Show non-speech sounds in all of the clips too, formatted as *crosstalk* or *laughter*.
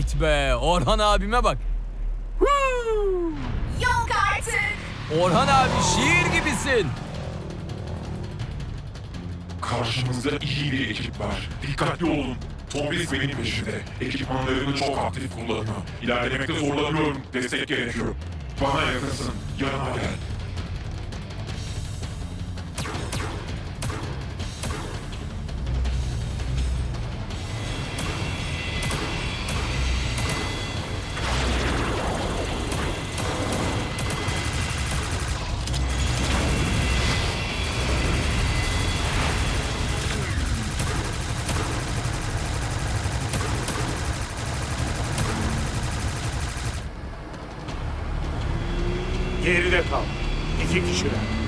be Orhan abime bak. Yok artık. Orhan abi şiir gibisin. Karşımızda iyi bir ekip var. Dikkatli olun. Tomris benim peşimde. Ekipmanlarını çok aktif kullanıyor. İlerlemekte zorlanıyorum. Destek gerekiyor. Bana yakınsın. Yanıma gel. Geride kal. İki kişiler.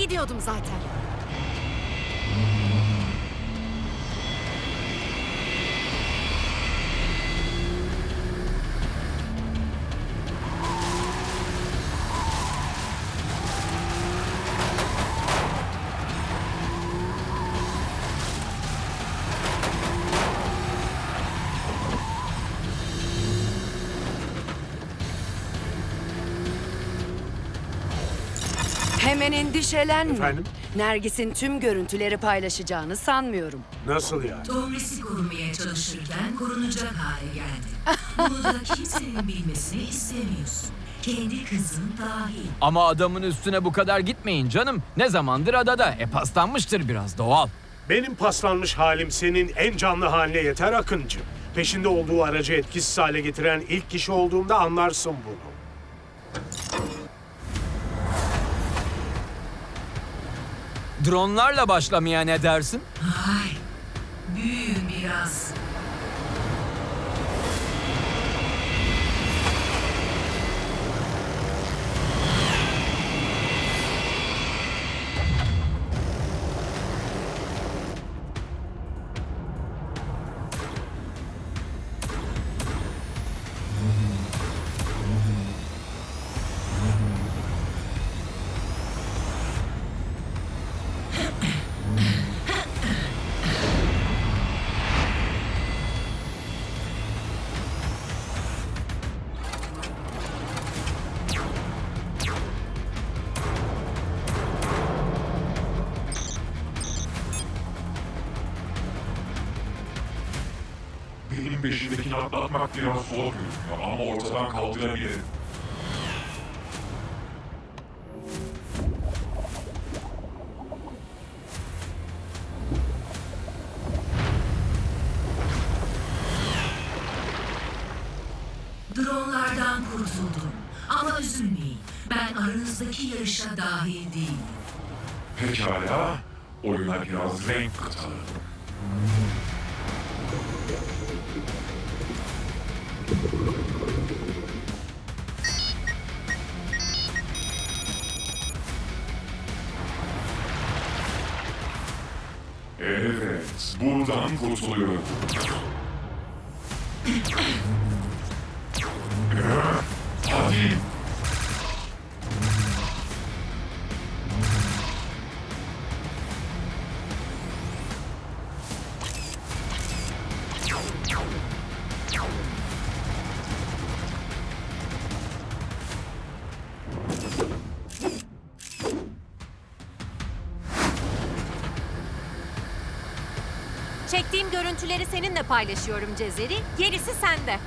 Gidiyordum zaten. Hemen endişelenme. Efendim? Nergis'in tüm görüntüleri paylaşacağını sanmıyorum. Nasıl yani? Tomris'i korumaya çalışırken korunacak hale geldi. *laughs* Bunu da kimsenin bilmesini istemiyorsun. Kendi kızın dahil. Ama adamın üstüne bu kadar gitmeyin canım. Ne zamandır adada. E paslanmıştır biraz doğal. Benim paslanmış halim senin en canlı haline yeter Akıncı. Peşinde olduğu aracı etkisiz hale getiren ilk kişi olduğumda anlarsın bunu. Dronlarla başlamaya ne dersin? Ay, büyüyün biraz. Benim peşimdekini atlatmak biraz zor görünüyor ama ortadan kaldırabilirim. Dronlardan kurtuldum. Ama üzülmeyin. Ben aranızdaki yarışa dahil değilim. Pekala. Oyuna biraz renk katalım. Evet, buradan kurtuluyorum. Çektiğim görüntüleri seninle paylaşıyorum Cezeri. Gerisi sende.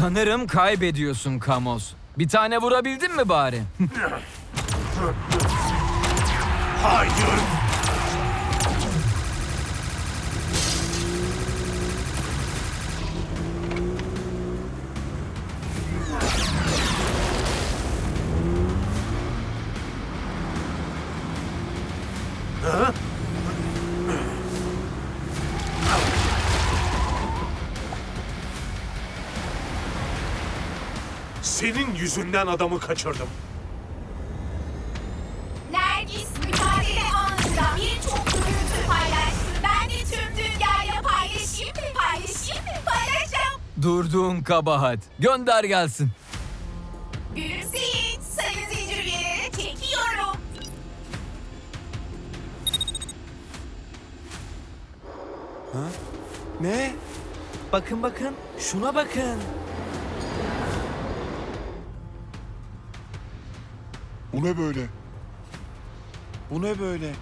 Sanırım kaybediyorsun Kamos. Bir tane vurabildin mi bari? Hayır. Senin yüzünden adamı kaçırdım. Nergis mücadele anında birçok görüntü paylaştı. Ben de tüm dünyayla paylaşayım mı? Paylaşayım mı? Paylaşacağım. Durduğun kabahat. Gönder gelsin. Gülümseyin. Sayın zincir üyeleri çekiyorum. Ne? Bakın bakın, şuna bakın. Bu ne böyle? Bu ne böyle?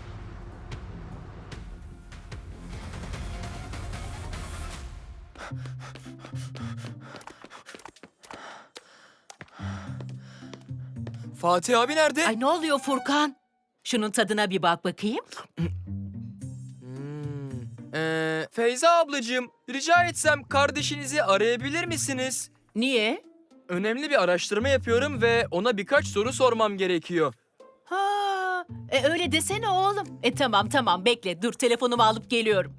Fatih abi nerede? Ay ne oluyor Furkan? Şunun tadına bir bak bakayım. Ee, Feyza ablacığım, rica etsem kardeşinizi arayabilir misiniz? Niye? Önemli bir araştırma yapıyorum ve ona birkaç soru sormam gerekiyor. Ha, e öyle desene oğlum. E tamam tamam bekle dur telefonumu alıp geliyorum.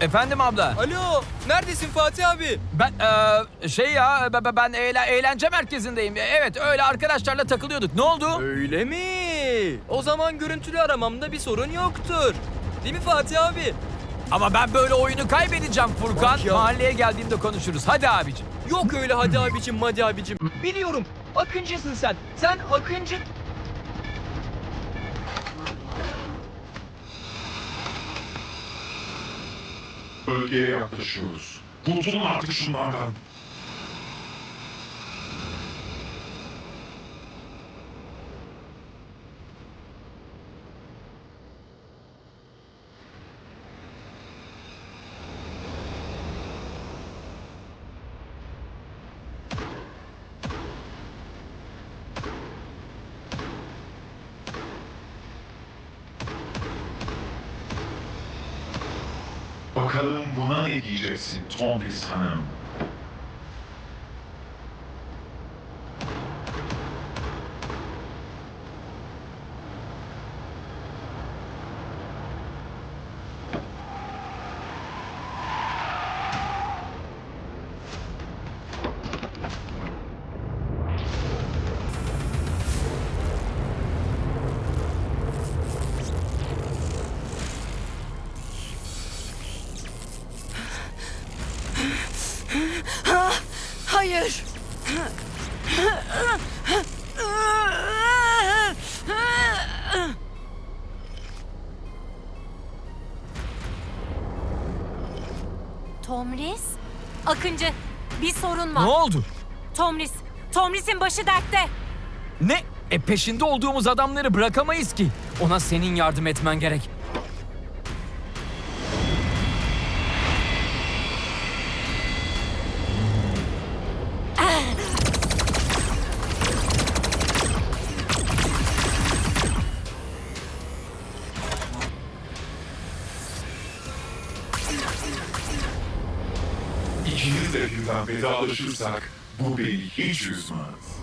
Efendim abla. Alo, neredesin Fatih abi? Ben eee, şey ya ben, ben eğle- eğlence merkezindeyim. Evet öyle arkadaşlarla takılıyorduk. Ne oldu? Öyle mi? O zaman görüntülü aramamda bir sorun yoktur. Değil mi Fatih abi? Ama ben böyle oyunu kaybedeceğim Furkan. Bak ya. Mahalleye geldiğimde konuşuruz. Hadi abicim. Yok öyle hadi abicim, hadi abicim. Biliyorum, Akıncısın sen. Sen Akıncı... Bölgeye yaklaşıyoruz. Kurtulun artık şunlardan. Bakalım buna ne diyeceksin Tomris Hanım? Hayır. Tomris? Akıncı bir sorun Ne var. oldu? Tomris. Tomris'in başı dertte. Ne? E peşinde olduğumuz adamları bırakamayız ki. Ona senin yardım etmen gerek. İkimiz de birden vedalaşırsak bu beni hiç üzmez.